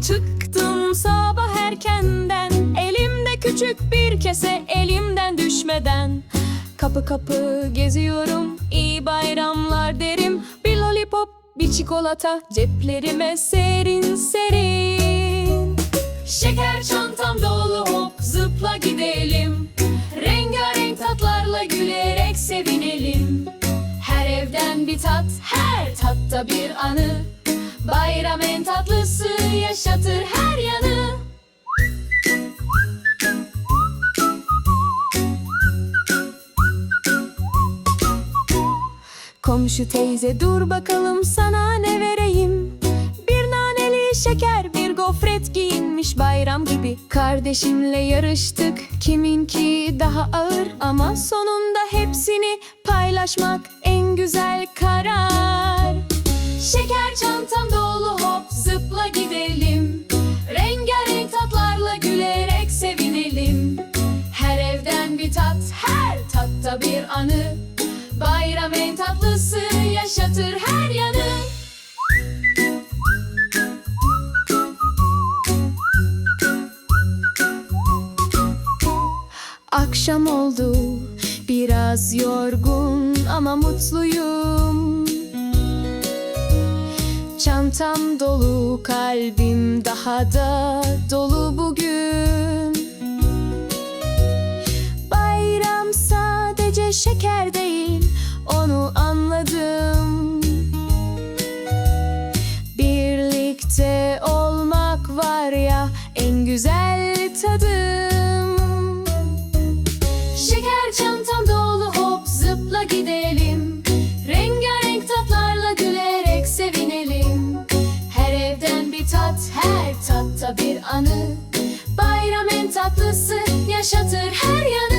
çıktım sabah erkenden Elimde küçük bir kese elimden düşmeden. Kapı kapı geziyorum iyi bayramlar derim. Bir lollipop bir çikolata ceplerime serin serin. Şeker çantam dolu hop zıpla gidelim. Rengarenk tatlarla gülerek sevinelim. Her evden bir tat her tatta bir anı. Bayram en tatlısı yaşatır her yanı. Komşu teyze dur bakalım sana ne vereyim? Bir naneli şeker bir gofret giyinmiş bayram gibi. Kardeşimle yarıştık kiminki daha ağır? Ama sonunda hepsini paylaşmak en güzel karar. Şeker çantam bir anı. Bayram en tatlısı yaşatır her yanı. Akşam oldu biraz yorgun ama mutluyum. Çantam dolu kalbim daha da dolu onu anladım. Birlikte olmak var ya en güzel tadım. Şeker çantam dolu hop zıpla gidelim. Rengarenk tatlarla gülerek sevinelim. Her evden bir tat her tatta bir anı. Bayram en tatlısı yaşatır her yanı